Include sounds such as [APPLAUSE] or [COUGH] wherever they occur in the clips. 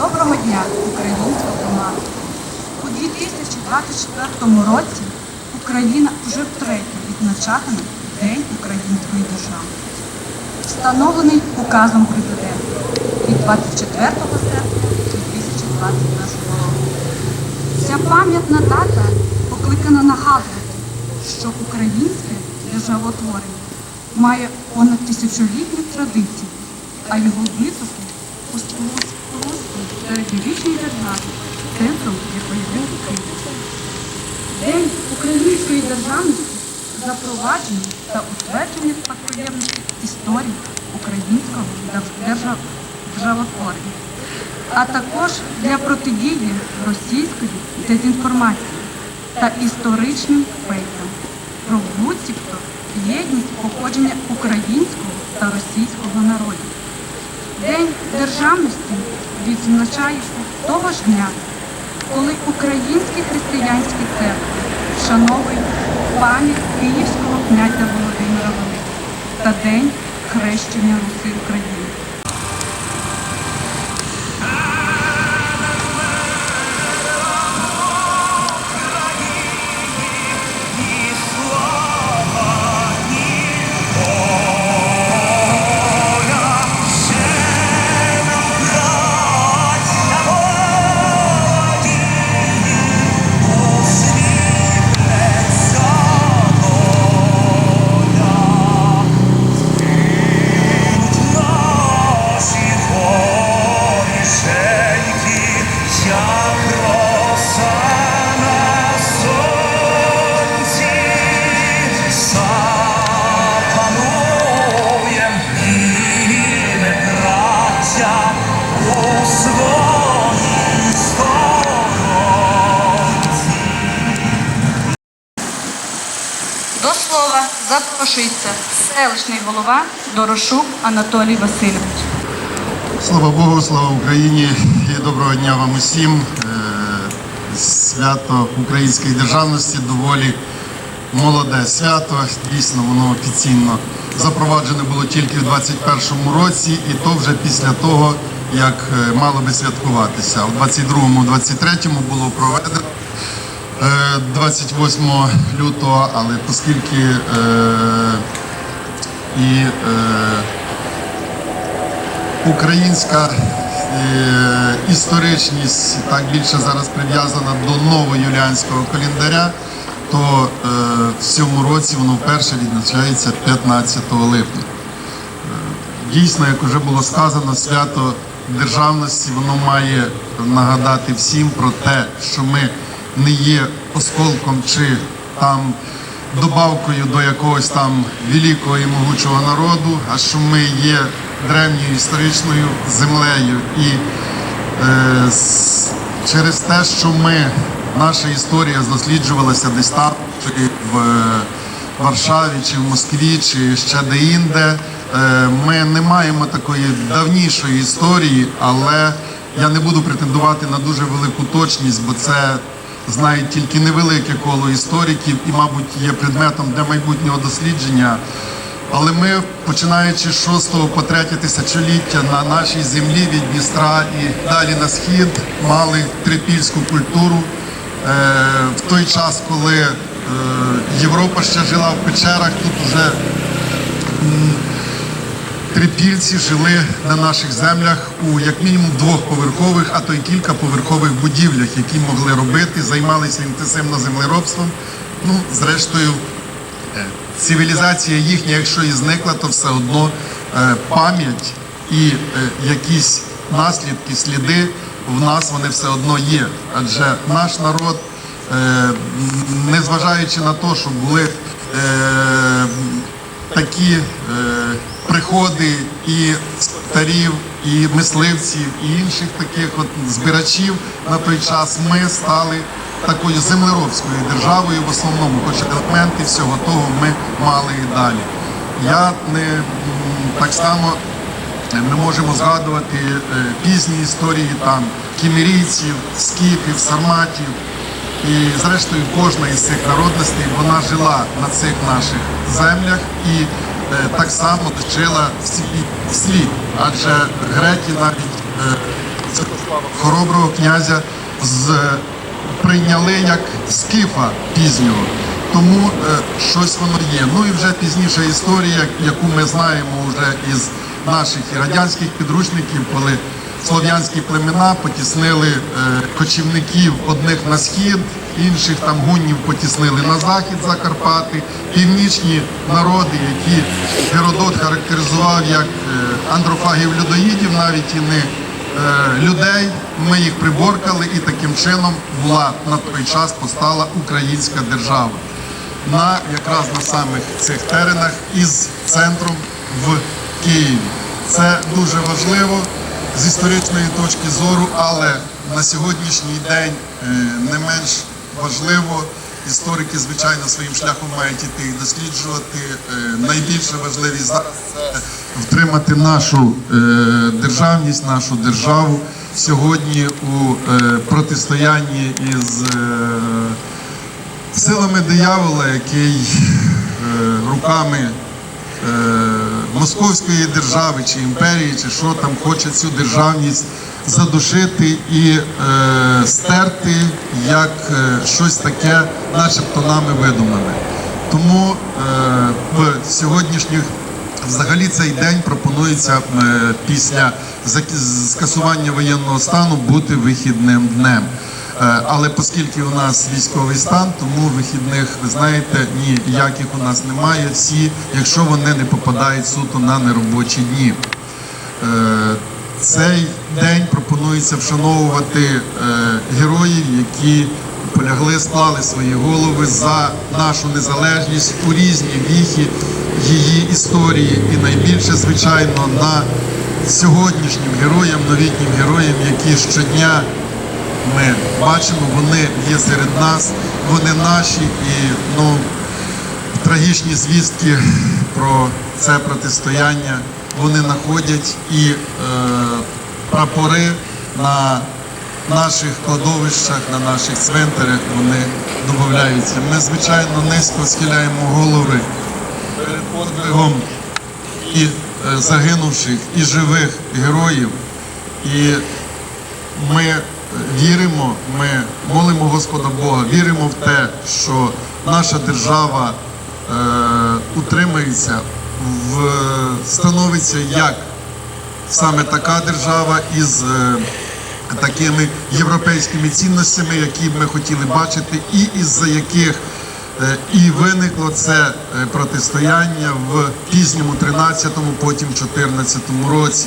Доброго дня, українська громада! У 2024 році Україна вже втретє відзначатиме День української держави, встановлений указом президента від 24 серпня 2021 року. Ця пам'ятна дата покликана нагадувати, що українське державотворення має понад тисячолітні традиції, а його витоки у спорудку середньовічній державі, центром якої був Київ. День української державності запровадження та утвердження спадкоємності історії українського держав- державотворення, а також для протидії російської дезінформації та історичним фейкам про буцімто єдність походження українського та російського народів. День державності відзначається того ж дня, коли українські християнські церкви вшановують пам'ять Київського князя Володимира Великого та День хрещення Руси України. Селищний голова Дорошук Анатолій Васильович. Слава Богу, слава Україні і доброго дня вам усім. Е, Свято української державності доволі молоде свято. Дійсно, воно офіційно запроваджене було тільки в 2021 році, і то вже після того, як е, мало би святкуватися. У 22-23 було проведено е, 28 лютого, але оскільки е, і е, українська е, історичність так більше зараз прив'язана до новоюліанського календаря, то е, в цьому році воно вперше відзначається 15 липня. Е, Дійсно, як вже було сказано, свято державності воно має нагадати всім про те, що ми не є осколком чи там добавкою до якогось там великого і могучого народу, а що ми є древньою історичною землею. І е, через те, що ми, наша історія досліджувалася десь там, чи в е, Варшаві, чи в Москві, чи ще де-інде. Е, Ми не маємо такої давнішої історії, але я не буду претендувати на дуже велику точність, бо це знають тільки невелике коло істориків і, мабуть, є предметом для майбутнього дослідження. Але ми, починаючи з 6 по 3 тисячоліття на нашій землі від Дністра і далі на схід, мали трипільську культуру. Е, в той час, коли е, Європа ще жила в печерах, тут вже трипільці жили на наших землях у як мінімум двохповерхових, а то й кількаповерхових будівлях, які могли робити, займалися інтенсивно землеробством. Ну, зрештою, е, цивілізація їхня, якщо і зникла, то все одно е, пам'ять і е, якісь наслідки, сліди в нас вони все одно є. Адже наш народ, незважаючи на те, що були такі приходи і старів, і мисливців, і інших таких от збирачів на той час ми стали такою землеробською державою в основному, хоч елементи всього того ми мали і далі. Я не так само ми можемо згадувати е, пізні історії там кімерійців, скіфів, сарматів. І зрештою кожна із цих народностей вона жила на цих наших землях і так само точила слід. Адже греки навіть е, хороброго князя з, прийняли як скіфа пізнього. Тому е, щось воно є. Ну і вже пізніша історія, яку ми знаємо вже із наших радянських підручників, коли слов'янські племена потіснили е, кочівників одних на схід, інших там гуннів потіснили на захід Закарпати, північні народи, які Геродот характеризував як е, андрофагів людоїдів, навіть і не е, людей. Ми їх приборкали, і таким чином була на той час постала українська держава. На якраз на самих цих теренах із центром в Києві. Це дуже важливо з історичної точки зору, але на сьогоднішній день е, не менш важливо. Історики, звичайно, своїм шляхом мають іти і досліджувати. Е, Найбільша важливість зараз це втримати нашу е, державність, нашу державу сьогодні у е, протистоянні із силами диявола, який руками московської держави чи імперії, чи що там хоче цю державність задушити і е, стерти як е, щось таке, начебто нами видумане. Тому е, в сьогоднішніх Взагалі цей день пропонується е, після скасування воєнного стану бути вихідним днем. Е, Але оскільки у нас військовий стан, тому вихідних, ви знаєте, ніяких у нас немає. Всі, якщо вони не попадають суто на неробочі дні. Цей день пропонується вшановувати е, героїв, які полягли, склали свої голови за нашу незалежність у різні віхи її історії, і найбільше, звичайно, на сьогоднішнім героям, новітнім героям, які щодня ми бачимо, вони є серед нас, вони наші. І ну трагічні звістки про це протистояння вони знаходять і е, прапори на наших кладовищах, на наших цвинтарях вони додаються. Ми, звичайно, низько схиляємо голови перед подвигом і е, загинувших, і живих героїв. І ми віримо, ми молимо Господа Бога, віримо в те, що наша держава е, утримається, в, становиться як саме така держава із е, такими європейськими цінностями, які ми хотіли бачити, і із-за яких е, і виникло це е, протистояння в пізньому 13-му, потім 14-му році.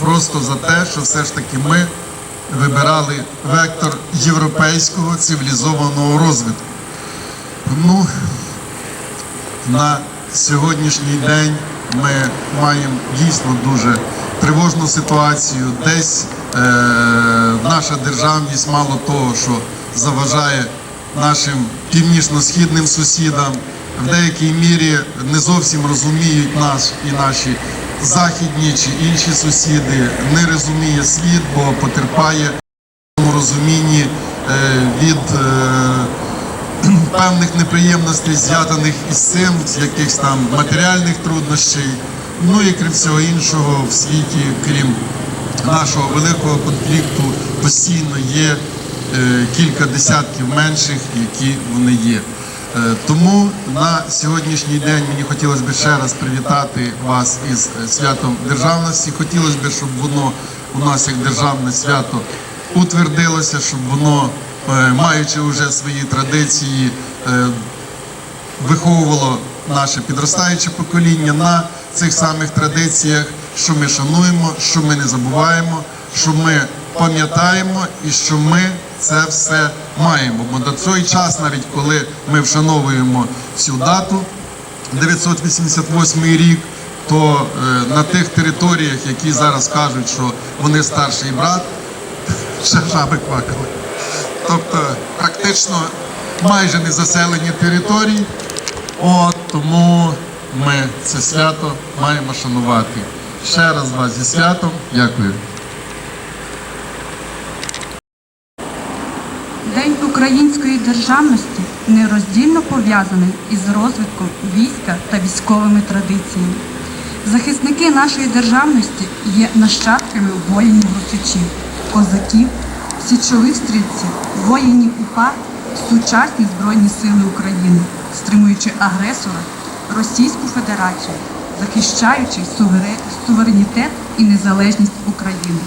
Просто за те, що все ж таки ми вибирали вектор європейського цивілізованого розвитку. Тому на сьогоднішній день ми маємо дійсно дуже тривожну ситуацію. Десь е, наша державність мало того, що заважає нашим північно-східним сусідам, в деякій мірі не зовсім розуміють нас і наші західні чи інші сусіди, не розуміє світ, бо потерпає в розумінні е, від е, певних неприємностей, зв'язаних із цим, з якихось там матеріальних труднощей. Ну і крім всього іншого, в світі, крім нашого великого конфлікту, постійно є е, кілька десятків менших, які вони є. Е, Тому на сьогоднішній день мені хотілося б ще раз привітати вас із е, святом державності. Хотілося б, щоб воно у нас як державне свято утвердилося, щоб воно, маючи вже свої традиції, виховувало наше підростаюче покоління на цих самих традиціях, що ми шануємо, що ми не забуваємо, що ми пам'ятаємо і що ми це все маємо. Бо до цей час, навіть коли ми вшановуємо цю дату, 988 рік, то е, на тих територіях, які зараз кажуть, що вони старший брат, [LAUGHS] ще жаби квакали. Тобто практично майже не заселені території. От тому ми це свято маємо шанувати. Ще раз вас зі святом. Дякую. День української державності нероздільно пов'язаний із розвитком війська та військовими традиціями. Захисники нашої державності є нащадками воїнів русичів. козаків, січових стрільців, воїнів УПА, сучасні Збройні Сили України, стримуючи агресора Російську Федерацію, захищаючи суверенітет і незалежність України,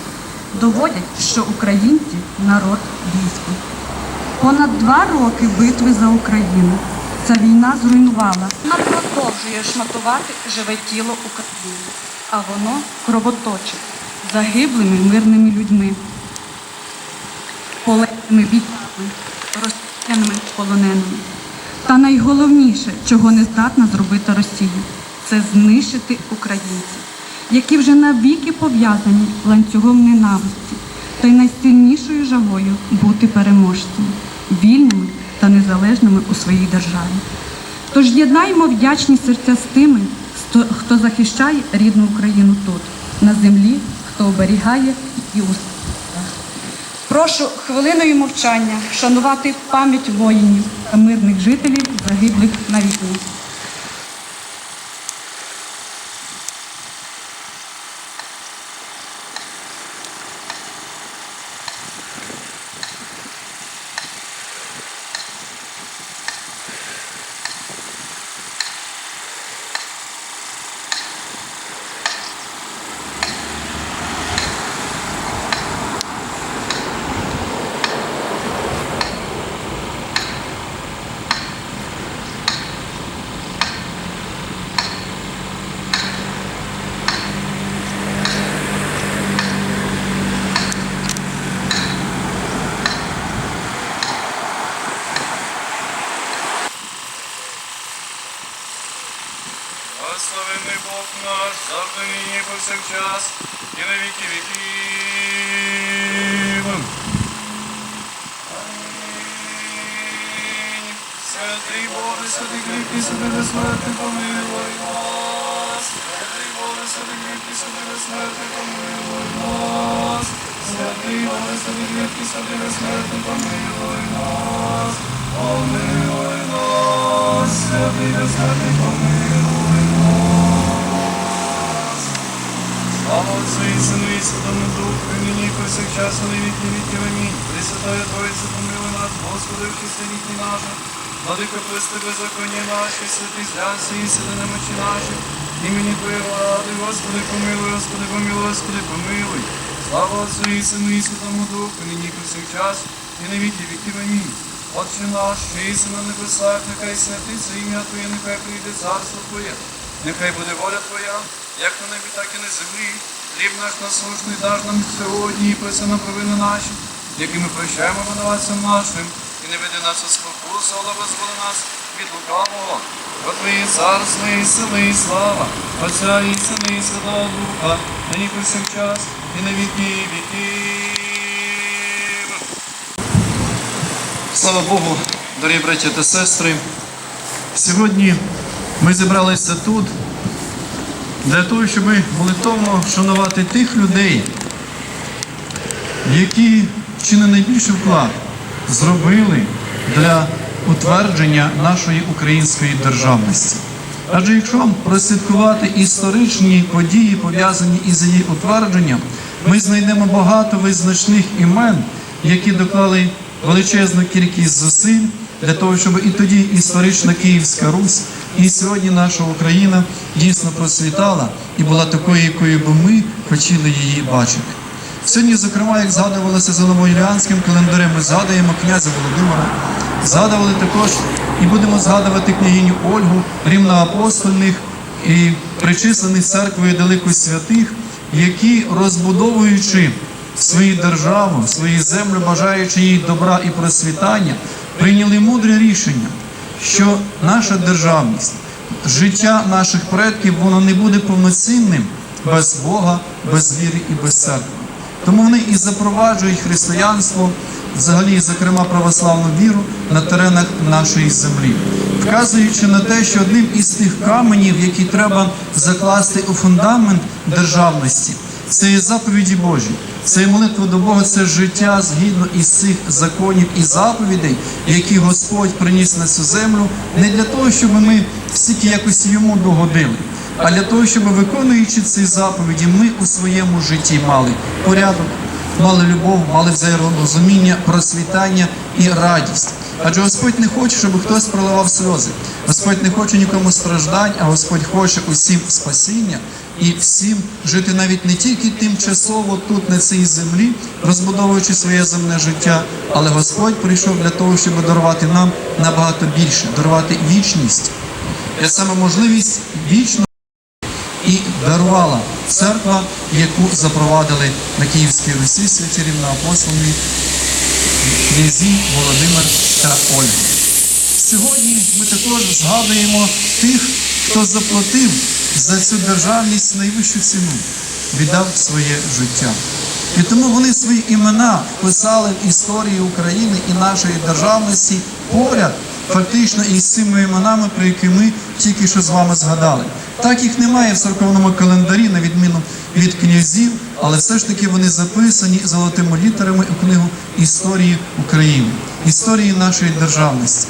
доводять, що українці народ військо. Понад два роки битви за Україну. Ця війна зруйнувала. Вона продовжує шматувати живе тіло України, а воно кровоточить загиблими мирними людьми, полеглими бійцями, розстріляними полоненими. Та найголовніше, чого не здатна зробити Росія, це знищити українців, які вже навіки пов'язані ланцюгом ненависті та й найсильнішою жагою бути переможцями, вільними та незалежними у своїй державі. Тож єднаємо вдячні серця з тими, хто захищає рідну Україну тут, на землі, хто оберігає і успіх. Прошу хвилиною мовчання вшанувати пам'ять воїнів та мирних жителів, загиблих на війні. Благословений Бог наш, завжди нині повсякчас, і на віки віків. Амінь. Святий Боже, святий кріпкий, святий безсмертний, помилуй нас. Святий Боже, святий кріпкий, святий безсмертний, помилуй нас. Святий Боже, святий кріпкий, святий безсмертний, помилуй нас. Помилуй нас, святий безсмертний, помилуй нас. Слава Отцу і Сину і Святому Духу, і нині повсякчас, і на віки віків. Амінь. Пресвятая Троїця, помилуй нас, Господи, в чисті віки наші. Владико, присти беззаконня наші, святі зляси і сіди немочі наші. Імені Твоє влади, Господи, помилуй, Господи, помилуй, Господи, помилуй. Слава Отцу і Сину і Святому Духу, і нині повсякчас, і на віки віків. Амінь. Отче наш, що єси на небесах, нехай святиться ім'я Твоє, нехай прийде царство Твоє. Нехай буде воля Твоя, як на небі, так і на землі. Хліб наш насушний даж нам сьогодні і проси на провини наші, які ми прощаємо винуватцям нашим, і не веди нас у спокусу, але визволи нас від лукавого. Бо Твоє царство і сили, і слава, Отця і Сина, і Святого Духа, нині повсякчас, і на віки віків. Слава Богу, дорогі браті та сестри. Сьогодні ми зібралися тут для того, щоб молитовно вшанувати тих людей, які чи не найбільший вклад зробили для утвердження нашої української державності. Адже якщо прослідкувати історичні події, пов'язані із її утвердженням, ми знайдемо багато визначних імен, які доклали величезну кількість зусиль для того, щоб і тоді історична Київська Русь, і сьогодні наша Україна дійсно процвітала і була такою, якою би ми хотіли її бачити. Сьогодні, зокрема, як згадувалося за новоюліанським календарем, ми згадуємо князя Володимира, згадували також і будемо згадувати княгиню Ольгу, рівноапостольних і причислених церквою далеко святих, які розбудовуючи свою державу, свою землю, бажаючи їй добра і процвітання, прийняли мудре рішення, що наша державність, життя наших предків, воно не буде повноцінним без Бога, без віри і без церкви. Тому вони і запроваджують християнство, взагалі, зокрема, православну віру на теренах нашої землі, вказуючи на те, що одним із тих каменів, які треба закласти у фундамент державності, це є заповіді Божі, це є молитва до Бога, це життя згідно із цих законів і заповідей, які Господь приніс на цю землю, не для того, щоб ми всі якось йому догодили. А для того, щоб виконуючи ці заповіді, ми у своєму житті мали порядок, мали любов, мали взаєморозуміння, просвітання і радість. Адже Господь не хоче, щоб хтось проливав сльози. Господь не хоче нікому страждань, а Господь хоче усім спасіння і всім жити навіть не тільки тимчасово тут, на цій землі, розбудовуючи своє земне життя, але Господь прийшов для того, щоб дарувати нам набагато більше, дарувати вічність. І саме можливість вічно і дарувала церква, яку запровадили на Київській Русі святі рівноапостольні князі Володимир та Ольга. Сьогодні ми також згадуємо тих, хто заплатив за цю державність найвищу ціну, віддав своє життя. І тому вони свої імена вписали в історії України і нашої державності поряд, фактично із цими іменами, про які ми тільки що з вами згадали. Так їх немає в церковному календарі, на відміну від князів, але все ж таки вони записані золотими літерами у книгу історії України, історії нашої державності.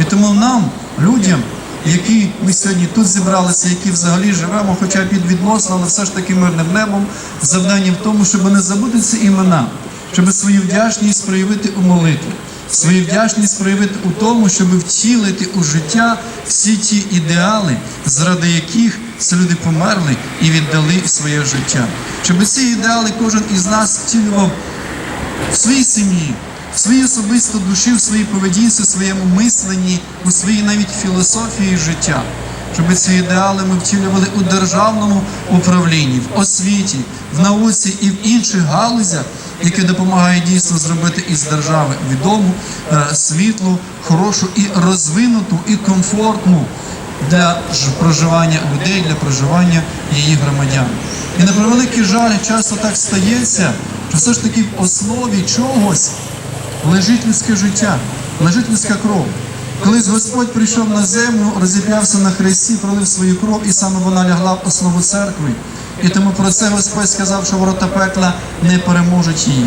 І тому нам, людям, які ми сьогодні тут зібралися, які взагалі живемо, хоча під відносно, але все ж таки мирним небом, завдання в тому, щоб не забути ці імена, щоб свою вдячність проявити у молитві, свою вдячність проявити у тому, щоб втілити у життя всі ті ідеали, заради яких ці люди померли і віддали своє життя. Щоб ці ідеали кожен із нас втілював в своїй сім'ї, в своїй особисто душі, в своїй поведінці, в своєму мисленні, у своїй навіть філософії життя. Щоб ці ідеали ми втілювали у державному управлінні, в освіті, в науці і в інших галузях, які допомагають дійсно зробити із держави відому, е, світлу, хорошу і розвинуту, і комфортну для проживання людей, для проживання її громадян. І на превеликий жаль, часто так стається, що все ж таки в основі чогось лежить людське життя, лежить людська кров. Колись Господь прийшов на землю, розіп'явся на хресті, пролив свою кров, і саме вона лягла в основу церкви. І тому про це Господь сказав, що ворота пекла не переможуть її.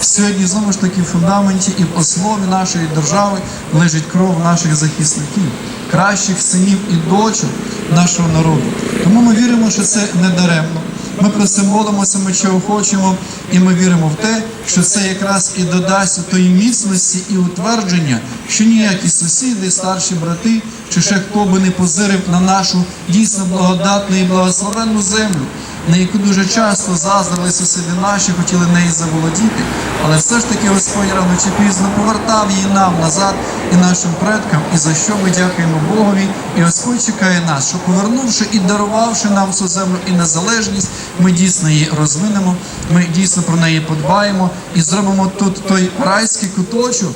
Сьогодні знову ж таки в фундаменті і в основі нашої держави лежить кров наших захисників, кращих синів і дочок нашого народу. Тому ми віримо, що це не даремно. Ми про це молимося, ми чого хочемо, і ми віримо в те, що це якраз і додасть тої міцності і утвердження, що ніякі сусіди, старші брати, чи ще хто би не позирив на нашу дійсно благодатну і благословенну землю, на яку дуже часто заздрили сусіди наші, хотіли неї заволодіти, але все ж таки Господь рано чи пізно повертав її нам назад і нашим предкам, і за що ми дякуємо Богові. І Господь чекає нас, що повернувши і дарувавши нам цю землю і незалежність, ми дійсно її розвинемо, ми дійсно про неї подбаємо і зробимо тут той райський куточок,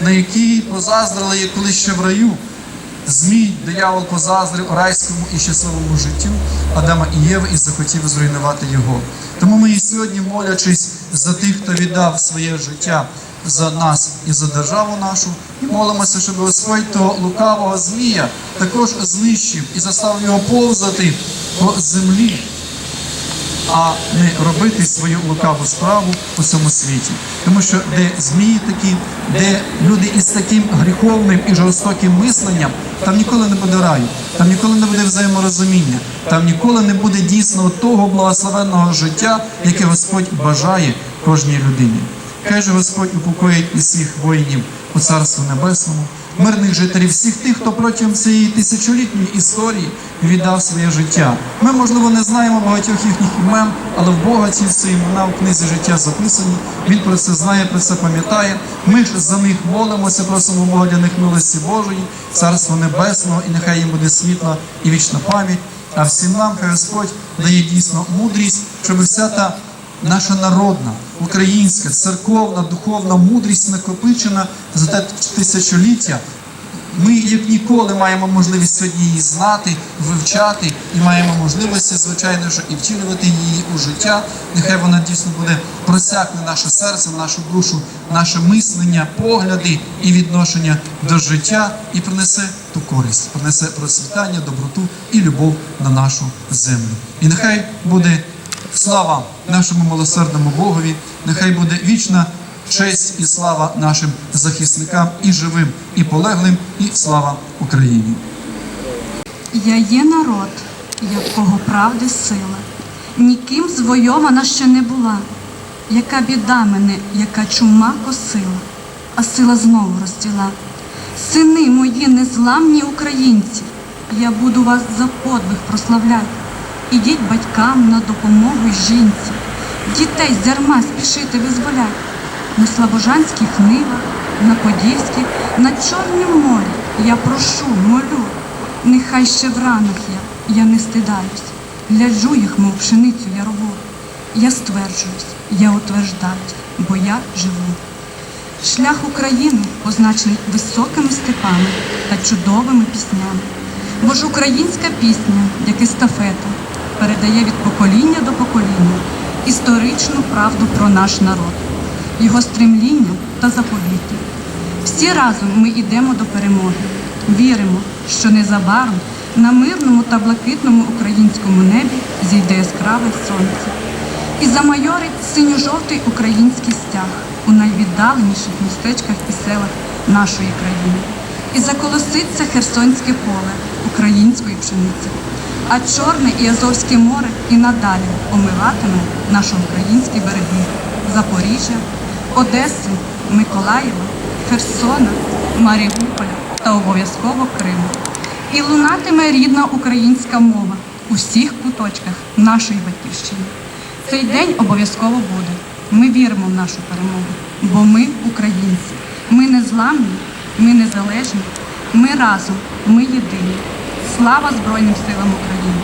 на який позаздрили як колись ще в раю. Змій, диявол позаздрив райському і щасливому життю Адама і Єви і захотів зруйнувати його. Тому ми і сьогодні, молячись за тих, хто віддав своє життя за нас і за державу нашу, і молимося, щоб Господь того лукавого змія також знищив і заставив його повзати по землі а не робити свою лукаву справу у цьому світі. Тому що де змії такі, де люди із таким гріховним і жорстоким мисленням, там ніколи не буде раю, там ніколи не буде взаєморозуміння, там ніколи не буде дійсно того благословенного життя, яке Господь бажає кожній людині. Хай же Господь упокоїть усіх воїнів у Царству Небесному, мирних жителів, всіх тих, хто протягом цієї тисячолітньої історії віддав своє життя. Ми, можливо, не знаємо багатьох їхніх імен, але в Бога ці всі імена в книзі життя записані. Він про це знає, про це пам'ятає. Ми ж за них молимося, просимо Бога для них милості Божої, Царства Небесного, і нехай їм буде світла і вічна пам'ять. А всім нам, хай Господь дає дійсно мудрість, щоб вся та наша народна, українська, церковна, духовна мудрість накопичена за те тисячоліття. Ми як ніколи маємо можливість сьогодні її знати, вивчати і маємо можливості, звичайно, що і втілювати її у життя. Нехай вона дійсно буде просякне наше серце, нашу душу, наше мислення, погляди і відношення до життя і принесе ту користь, принесе процвітання, доброту і любов на нашу землю. І нехай буде слава нашому милосердному Богові, нехай буде вічна честь і слава нашим захисникам і живим, і полеглим, і слава Україні. Я є народ, якого правди сила, ніким звойована ще не була. яка біда мене, яка чума косила, а сила знову розцвіла. Сини мої незламні українці, я буду вас за подвиг прославляти. Ідіть батькам на допомогу й жінці, дітей з ярма спішити визволять. На слабожанських нивах, на Подільських, на Чорнім морі я прошу, молю, нехай ще в ранах я, я не стидаюсь, гляджу їх, мов пшеницю ярову. Я стверджуюсь, я утверждаюсь, бо я живу. Шлях України позначений високими степами та чудовими піснями. Бо ж українська пісня, як естафета, передає від покоління до покоління історичну правду про наш народ, його стремління та заповіти. Всі разом ми йдемо до перемоги. Віримо, що незабаром на мирному та блакитному українському небі зійде яскраве сонце і замайорить синьо-жовтий український стяг у найвіддаленіших містечках і селах нашої країни. І заколоситься Херсонське поле української пшениці, а Чорне і Азовське море і надалі омиватиме наші українські береги Запоріжжя, Одеси, Миколаєва, Херсона, Маріуполя та обов'язково Криму. І лунатиме рідна українська мова у всіх куточках нашої батьківщини. Цей день обов'язково буде. Ми віримо в нашу перемогу, бо ми українці. Ми незламні, ми незалежні, ми разом, ми єдині. Слава Збройним силам України!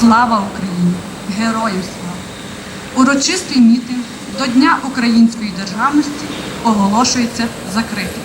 Слава Україні! Героям слава! Урочистий мітинг до Дня української державності оголошується закритим.